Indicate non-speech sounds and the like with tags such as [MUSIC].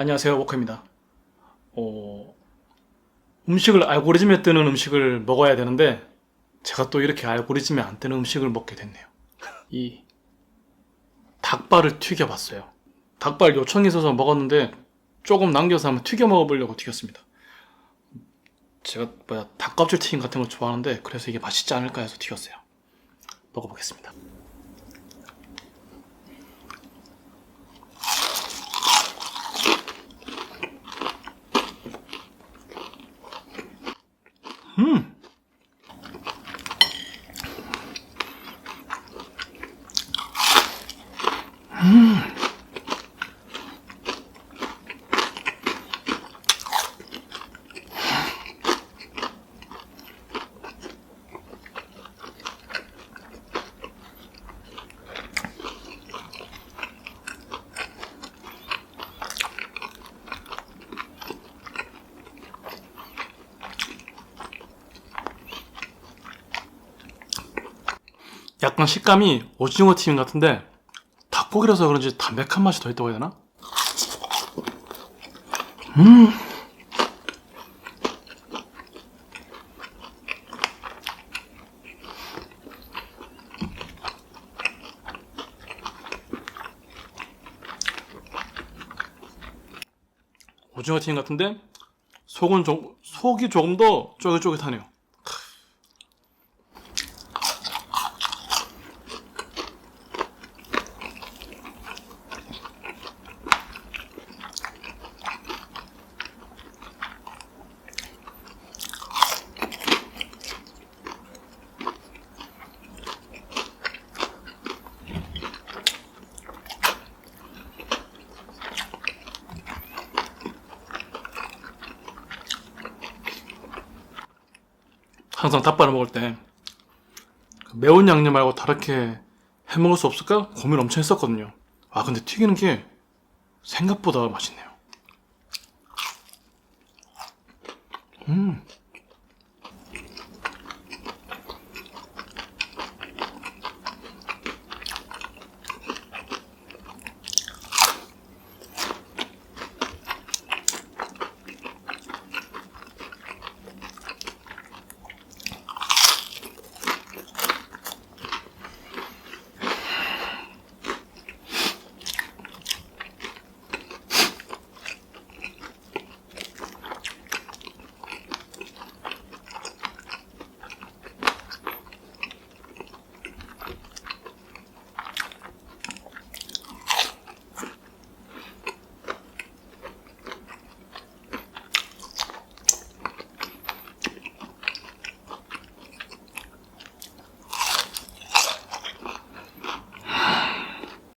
안녕하세요, 워커입니다. 어, 음식을 알고리즘에 뜨는 음식을 먹어야 되는데 제가 또 이렇게 알고리즘에 안 뜨는 음식을 먹게 됐네요. [LAUGHS] 이 닭발을 튀겨봤어요. 닭발 요청이 있어서 먹었는데 조금 남겨서 한번 튀겨 먹어보려고 튀겼습니다. 제가 뭐야 닭껍질 튀김 같은 걸 좋아하는데 그래서 이게 맛있지 않을까 해서 튀겼어요. 먹어보겠습니다. 약간 식감이 오징어 튀김 같은데 닭고기라서 그런지 담백한 맛이 더 있다고 해야 되나? 음. 오징어 튀김 같은데 속은 좀 속이 조금 더 쫄깃쫄깃하네요. 항상 닭발을 먹을 때그 매운 양념 말고 다르게 해 먹을 수 없을까 고민 엄청 했었거든요. 아 근데 튀기는 게 생각보다 맛있네요. 음.